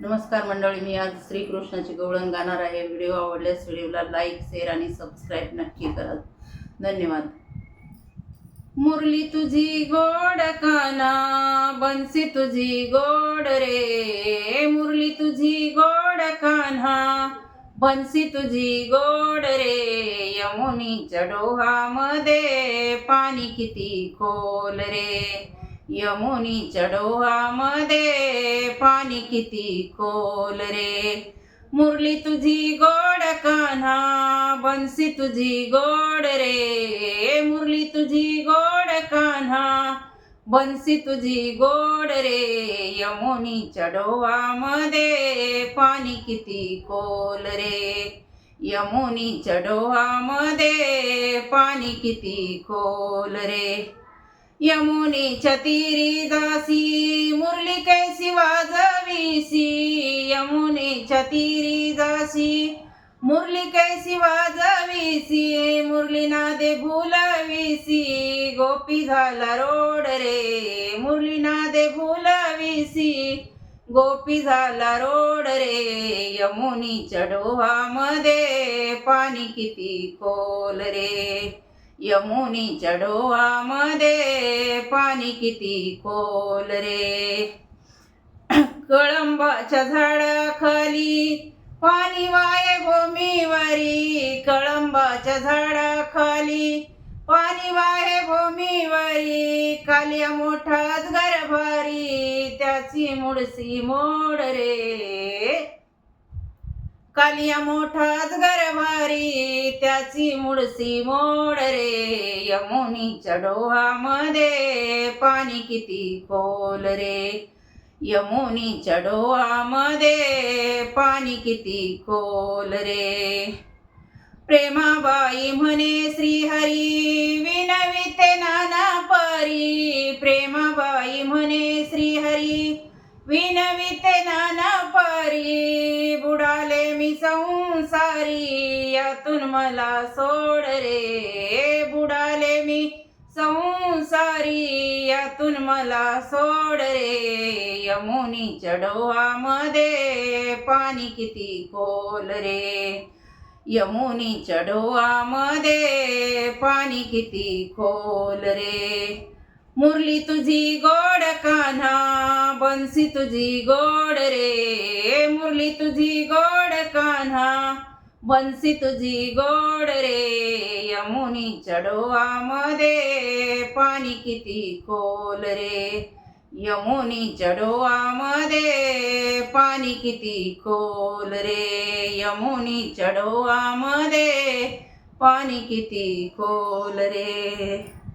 नमस्कार मंडळी मी आज श्रीकृष्णाची गवळण गाणार आहे. व्हिडिओ आवडल्यास व्हिडिओला लाईक शेअर आणि सबस्क्राईब नक्की करा. धन्यवाद. मुरली तुझी गोड काना बन्सी तुझी गोड रे. मुरली तुझी गोड कान्हा बन्सी तुझी गोड रे. यमुनीच्या डोहामध्ये पाणी किती खोल रे. यमुनीच्या डोहामध्ये पाणी किती खोल रे? मुरली तुझी गोड कान्हा बन्सी तुझी गोड रे. मुरली तुझी गोड कान्हा बन्सी तुझी गोड रे. यमुनीच्या डोहामध्ये पाणी किती खोल रे? यमुनीच्या डोहामध्ये पाणी किती खोल रे? यमुनेच्या तीरी दासी मुरली कैसी वाजवीसी यमुनेच्या तीरी दासी मुरली कैसी वाजवीसी मुरली नादे भुलवीसी गोपी झाला रोड रे. मुरली नादे भुलवीसी गोपी झाला रोड रे. यमुनीच्या डोहामध्ये पाणी किती खोल रे. यमुनीच्या डोहामध्ये पाणी किती खोल रे? कळंबाच्या झाडाखाली पाणी वाय भूमीवरी कळंबाच्या झाडाखाली पाणी वाहे भूमीवरी कालिया मोठाच गरभारी त्याची मुडसी मोड रे. कालिया मोठाच गरभारी त्याची मुडसी मोड रे. यमुनीच्या डोहामध्ये पाणी किती खोल रे. यमुनीच्या डोहामध्ये पाणी किती खोल रे. प्रेमाबाई म्हणे श्रीहरी विनविते नाना परी. प्रेमाबाई म्हणे श्रीहरी विनविते नाना परी. बुडाले मी संसारी. यातून मला सोड रे. बुडाले मी संसारी. यातून मला सोड रे. यमुनीच्या डोहामध्ये पाणी किती खोल रे. यमुनीच्या डोहामध्ये पाणी किती खोल रे. मुरली तुझी गोड कान्हा बन्सी तुझी गोड रे. मुरली तुझी गोड कान्हा बन्सी तुझी गोड रे. यमुनी चडोवामध्ये पाणी किती खोल रे. यमुनी चडोवामध्ये पाणी किती खोल रे. यमुनी चडोवामध्ये पाणी किती खोल रे.